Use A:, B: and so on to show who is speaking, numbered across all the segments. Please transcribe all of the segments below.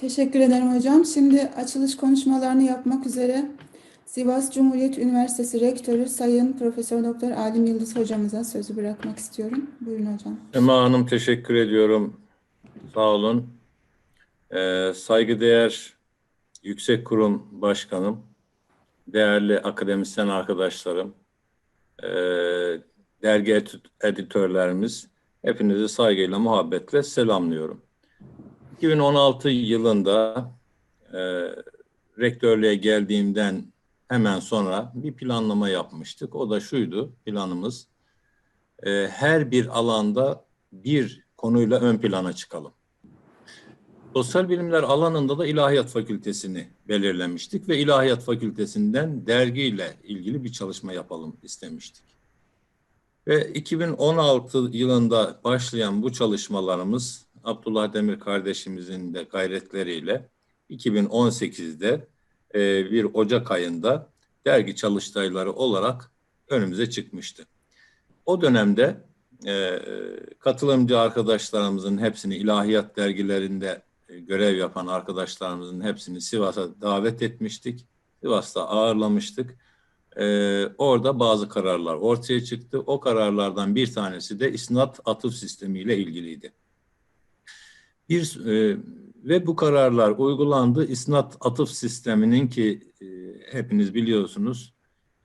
A: Teşekkür ederim hocam. Şimdi açılış konuşmalarını yapmak üzere Sivas Cumhuriyet Üniversitesi Rektörü Sayın Profesör Doktor Alim Yıldız hocamıza sözü bırakmak istiyorum. Buyurun hocam.
B: Ema Hanım teşekkür ediyorum. Sağ olun. Ee, saygıdeğer Yüksek Kurum Başkanım, değerli akademisyen arkadaşlarım, ee, dergi edit- editörlerimiz, hepinizi saygıyla, muhabbetle selamlıyorum. 2016 yılında e, rektörlüğe geldiğimden hemen sonra bir planlama yapmıştık. O da şuydu planımız e, her bir alanda bir konuyla ön plana çıkalım. Sosyal bilimler alanında da İlahiyat Fakültesini belirlemiştik ve İlahiyat Fakültesinden dergiyle ilgili bir çalışma yapalım istemiştik. Ve 2016 yılında başlayan bu çalışmalarımız Abdullah Demir kardeşimizin de gayretleriyle 2018'de e, bir Ocak ayında dergi çalıştayları olarak önümüze çıkmıştı. O dönemde e, katılımcı arkadaşlarımızın hepsini ilahiyat dergilerinde e, görev yapan arkadaşlarımızın hepsini Sivas'a davet etmiştik. Sivas'ta ağırlamıştık. E, orada bazı kararlar ortaya çıktı. O kararlardan bir tanesi de isnat atıf sistemiyle ilgiliydi. Bir e, ve bu kararlar uygulandı. İsnat atıf sisteminin ki e, hepiniz biliyorsunuz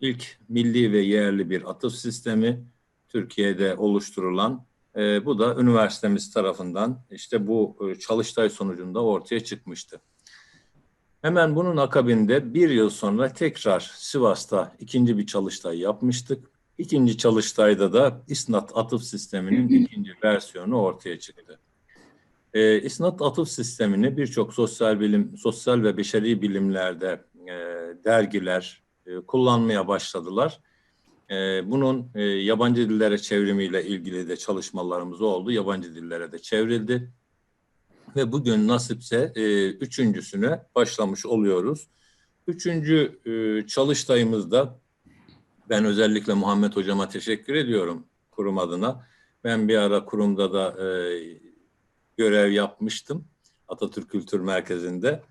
B: ilk milli ve yerli bir atıf sistemi Türkiye'de oluşturulan e, bu da üniversitemiz tarafından işte bu e, çalıştay sonucunda ortaya çıkmıştı. Hemen bunun akabinde bir yıl sonra tekrar Sivas'ta ikinci bir çalıştay yapmıştık. İkinci çalıştayda da İsnat atıf sisteminin ikinci versiyonu ortaya çıktı. E, İsnat atıf sistemini birçok sosyal bilim, sosyal ve beşeri bilimlerde e, dergiler e, kullanmaya başladılar. Ee, bunun e, yabancı dillere çevrimiyle ilgili de çalışmalarımız oldu. Yabancı dillere de çevrildi. Ve bugün nasipse e, üçüncüsüne başlamış oluyoruz. Üçüncü e, çalıştayımızda ben özellikle Muhammed Hocama teşekkür ediyorum kurum adına. Ben bir ara kurumda da görev yapmıştım. Atatürk Kültür Merkezi'nde.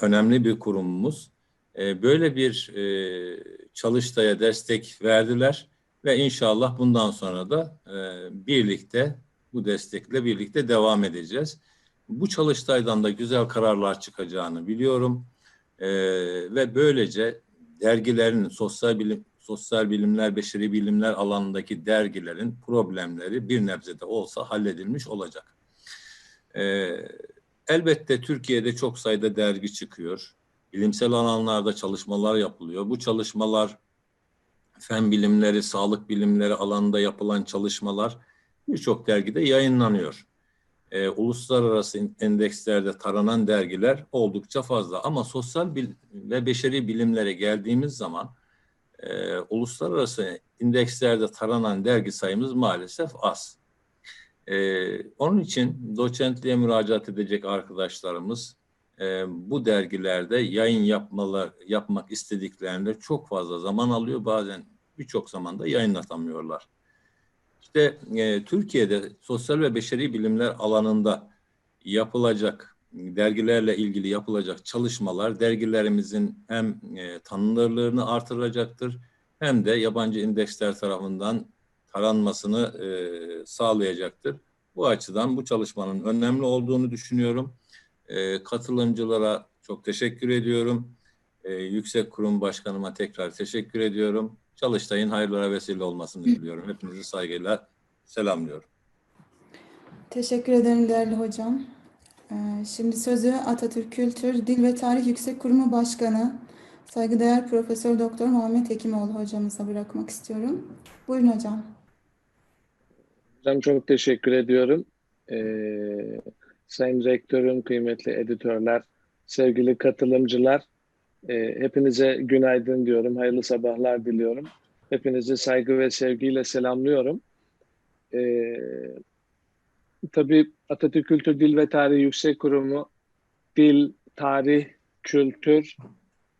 B: Önemli bir kurumumuz. Böyle bir çalıştaya destek verdiler ve inşallah bundan sonra da e, birlikte bu destekle birlikte devam edeceğiz. Bu çalıştaydan da güzel kararlar çıkacağını biliyorum e, ve böylece dergilerin sosyal bilim sosyal bilimler, beşeri bilimler alanındaki dergilerin problemleri bir nebzede olsa halledilmiş olacak. E, elbette Türkiye'de çok sayıda dergi çıkıyor bilimsel alanlarda çalışmalar yapılıyor. Bu çalışmalar fen bilimleri, sağlık bilimleri alanında yapılan çalışmalar birçok dergide yayınlanıyor. Ee, uluslararası endekslerde taranan dergiler oldukça fazla ama sosyal bil ve beşeri bilimlere geldiğimiz zaman e, uluslararası indekslerde taranan dergi sayımız maalesef az. Ee, onun için doçentliğe müracaat edecek arkadaşlarımız e, bu dergilerde yayın yapmalar yapmak istediklerinde çok fazla zaman alıyor. Bazen birçok zamanda yayınlatamıyorlar. İşte e, Türkiye'de sosyal ve beşeri bilimler alanında yapılacak dergilerle ilgili yapılacak çalışmalar dergilerimizin hem e, tanınırlığını artıracaktır hem de yabancı indeksler tarafından taranmasını e, sağlayacaktır. Bu açıdan bu çalışmanın önemli olduğunu düşünüyorum. E, katılımcılara çok teşekkür ediyorum. E, Yüksek Kurum Başkanıma tekrar teşekkür ediyorum. Çalıştay'ın hayırlara vesile olmasını diliyorum. Hepinizi saygıyla selamlıyorum.
A: Teşekkür ederim değerli hocam. Ee, Şimdi sözü Atatürk Kültür, Dil ve Tarih Yüksek Kurumu Başkanı, saygıdeğer Profesör Doktor Muhammed Hekimoğlu hocamıza bırakmak istiyorum. Buyurun hocam.
C: Hocam çok teşekkür ediyorum. Ee, Sayın Rektörüm, kıymetli editörler, sevgili katılımcılar, e, hepinize günaydın diyorum, hayırlı sabahlar diliyorum. Hepinizi saygı ve sevgiyle selamlıyorum. E, tabii Atatürk Kültür Dil ve Tarih Yüksek Kurumu, dil, tarih, kültür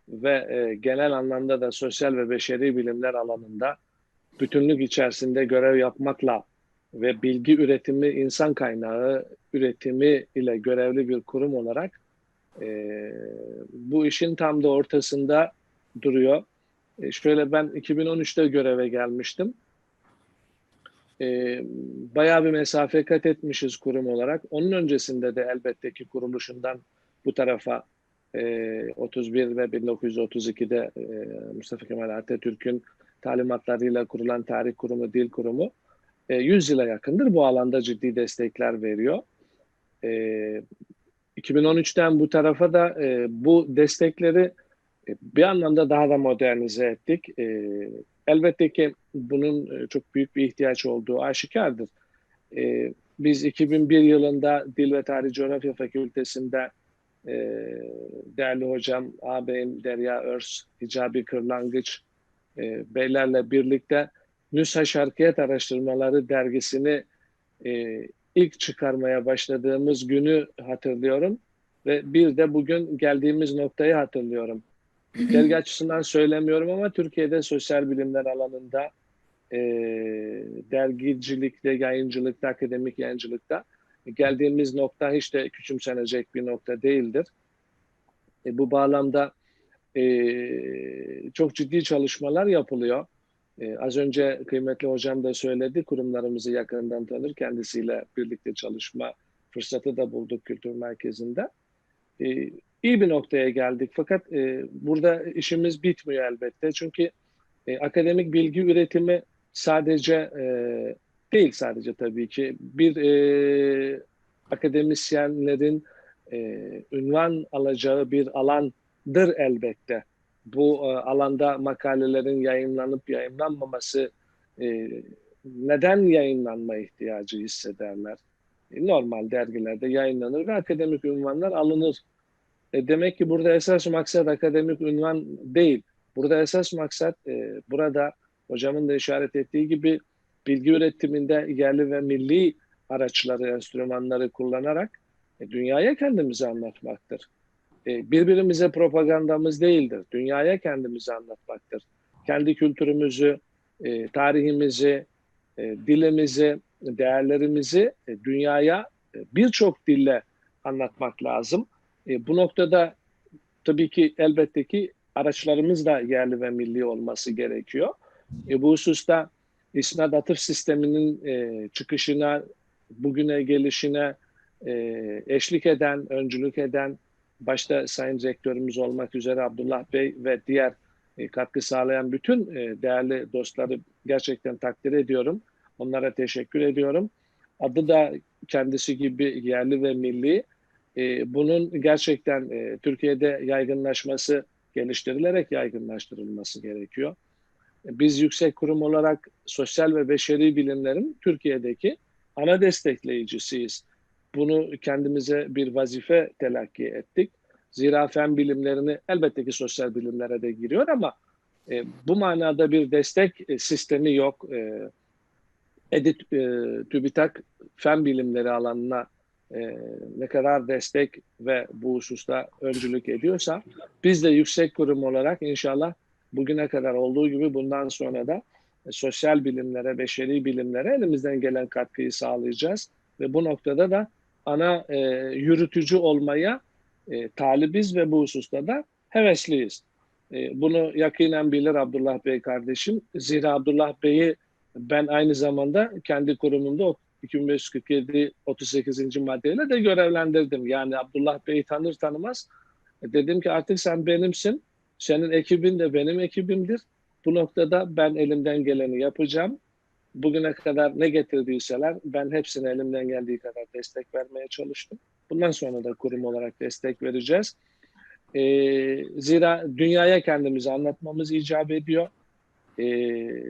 C: ve e, genel anlamda da sosyal ve beşeri bilimler alanında bütünlük içerisinde görev yapmakla ve bilgi üretimi, insan kaynağı üretimi ile görevli bir kurum olarak e, bu işin tam da ortasında duruyor. E, şöyle ben 2013'te göreve gelmiştim. E, bayağı bir mesafe kat etmişiz kurum olarak. Onun öncesinde de elbette ki kuruluşundan bu tarafa e, 31 ve 1932'de e, Mustafa Kemal Atatürk'ün talimatlarıyla kurulan tarih kurumu, dil kurumu e, 100 yıla yakındır bu alanda ciddi destekler veriyor. E, 2013'ten bu tarafa da e, bu destekleri e, bir anlamda daha da modernize ettik. E, elbette ki bunun e, çok büyük bir ihtiyaç olduğu aşikardır. E, biz 2001 yılında Dil ve Tarih Coğrafya Fakültesi'nde e, değerli hocam ağabeyim Derya Örs, Hicabi Kırlangıç e, beylerle birlikte Nüsha Şarkiyet Araştırmaları dergisini e, ilk çıkarmaya başladığımız günü hatırlıyorum ve bir de bugün geldiğimiz noktayı hatırlıyorum. Dergi açısından söylemiyorum ama Türkiye'de sosyal bilimler alanında e, dergicilikte, yayıncılıkta, akademik yayıncılıkta geldiğimiz nokta hiç de küçümsenecek bir nokta değildir. E, bu bağlamda e, çok ciddi çalışmalar yapılıyor. E, az önce kıymetli hocam da söyledi, kurumlarımızı yakından tanır, kendisiyle birlikte çalışma fırsatı da bulduk kültür merkezinde. E, iyi bir noktaya geldik fakat e, burada işimiz bitmiyor elbette. Çünkü e, akademik bilgi üretimi sadece e, değil sadece tabii ki bir e, akademisyenlerin e, ünvan alacağı bir alandır elbette. Bu e, alanda makalelerin yayınlanıp yayınlanmaması e, neden yayınlanma ihtiyacı hissederler? E, normal dergilerde yayınlanır ve akademik ünvanlar alınır. E, demek ki burada esas maksat akademik ünvan değil. Burada esas maksat e, burada hocamın da işaret ettiği gibi bilgi üretiminde yerli ve milli araçları, enstrümanları kullanarak e, dünyaya kendimizi anlatmaktır. E, birbirimize propagandamız değildir. Dünyaya kendimizi anlatmaktır. Kendi kültürümüzü, e, tarihimizi, e, dilimizi, değerlerimizi dünyaya birçok dille anlatmak lazım. Bu noktada tabii ki elbette ki araçlarımız da yerli ve milli olması gerekiyor. Bu hususta isnat atıf sisteminin çıkışına, bugüne gelişine eşlik eden, öncülük eden, başta Sayın Rektörümüz olmak üzere Abdullah Bey ve diğer e, katkı sağlayan bütün e, değerli dostları gerçekten takdir ediyorum. Onlara teşekkür ediyorum. Adı da kendisi gibi yerli ve milli. E, bunun gerçekten Türkiye'de yaygınlaşması, geliştirilerek yaygınlaştırılması gerekiyor. Biz yüksek kurum olarak sosyal ve beşeri bilimlerin Türkiye'deki ana destekleyicisiyiz. Bunu kendimize bir vazife telakki ettik. Zira fen bilimlerini elbette ki sosyal bilimlere de giriyor ama e, bu manada bir destek e, sistemi yok. E, Edit e, TÜBİTAK fen bilimleri alanına e, ne kadar destek ve bu hususta öncülük ediyorsa biz de yüksek kurum olarak inşallah bugüne kadar olduğu gibi bundan sonra da e, sosyal bilimlere, beşeri bilimlere elimizden gelen katkıyı sağlayacağız ve bu noktada da ana e, yürütücü olmaya e, talibiz ve bu hususta da hevesliyiz. E, bunu yakinen bilir Abdullah Bey kardeşim. Zira Abdullah Bey'i ben aynı zamanda kendi kurumumda 2547 38. maddeyle de görevlendirdim. Yani Abdullah Bey'i tanır tanımaz e, dedim ki artık sen benimsin. Senin ekibin de benim ekibimdir. Bu noktada ben elimden geleni yapacağım. Bugüne kadar ne getirdiyseler ben hepsine elimden geldiği kadar destek vermeye çalıştım. Bundan sonra da kurum olarak destek vereceğiz. Ee, zira dünyaya kendimizi anlatmamız icap ediyor. Ee,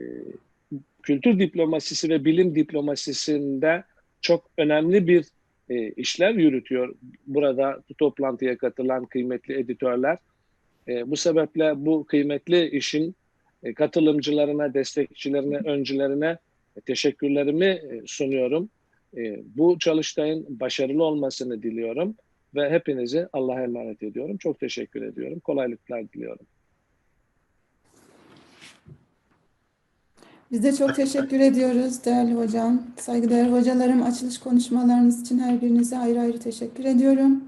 C: kültür diplomasisi ve bilim diplomasisinde çok önemli bir e, işler yürütüyor. Burada bu toplantıya katılan kıymetli editörler. E, bu sebeple bu kıymetli işin e, katılımcılarına, destekçilerine, öncülerine e, teşekkürlerimi e, sunuyorum. E, bu çalıştayın başarılı olmasını diliyorum ve hepinizi Allah'a emanet ediyorum. Çok teşekkür ediyorum. Kolaylıklar diliyorum.
A: Biz de çok teşekkür ediyoruz değerli hocam. Saygıdeğer hocalarım açılış konuşmalarınız için her birinize ayrı ayrı teşekkür ediyorum.